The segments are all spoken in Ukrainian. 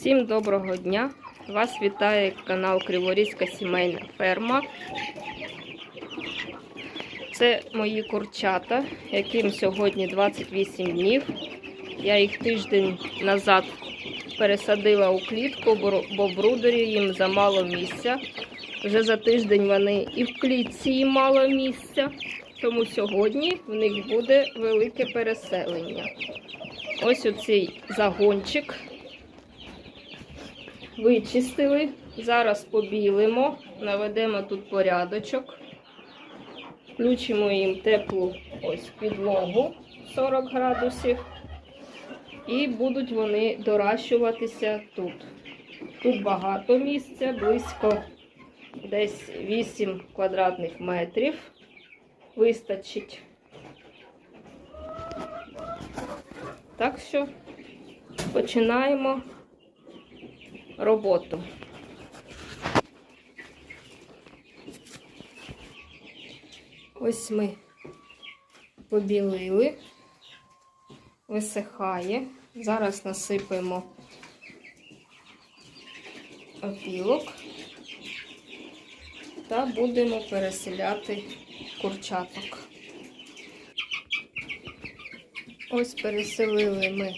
Всім доброго дня! Вас вітає канал Криворізька сімейна ферма. Це мої курчата, яким сьогодні 28 днів. Я їх тиждень назад пересадила у клітку, бо- в брудері їм замало місця. Вже за тиждень вони і в клітці мало місця, тому сьогодні в них буде велике переселення. Ось оцей загончик вичистили. Зараз побілимо, наведемо тут порядочок. Включимо їм теплу ось підлогу 40 градусів. І будуть вони доращуватися тут. Тут багато місця, близько десь 8 квадратних метрів. Вистачить. Так що починаємо роботу. Ось ми побілили, висихає. Зараз насипаємо опілок та будемо переселяти курчаток. Ось переселили ми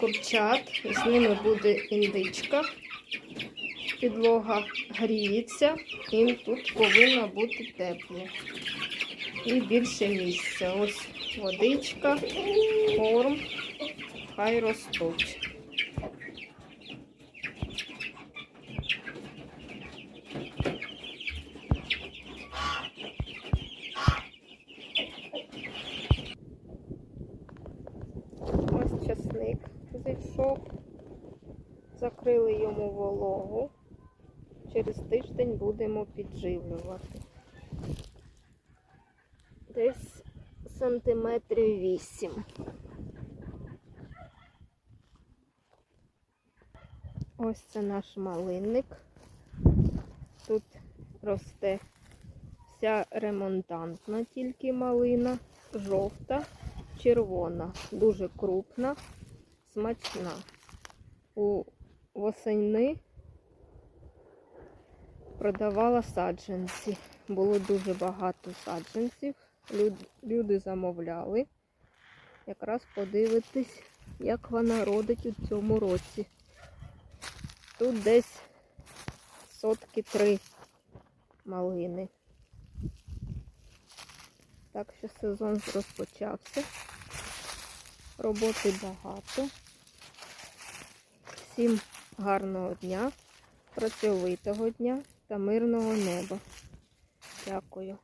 курчат, з ними буде індичка. Підлога гріється, їм тут повинно бути тепло. І більше місця. Ось водичка, корм, хай ростуть. Ось часник зайшов. Закрили йому вологу. Через тиждень будемо підживлювати. Десь сантиметрів вісім. Ось це наш малинник. Тут росте вся ремонтантна тільки малина, жовта, червона, дуже крупна, смачна. У восени продавала саджанці. Було дуже багато саджанців. Люд- Люди замовляли. Якраз подивитись, як вона родить у цьому році. Тут десь сотки три малини. Так що сезон розпочався. Роботи багато. Всім гарного дня, працьовитого дня та мирного неба. Дякую.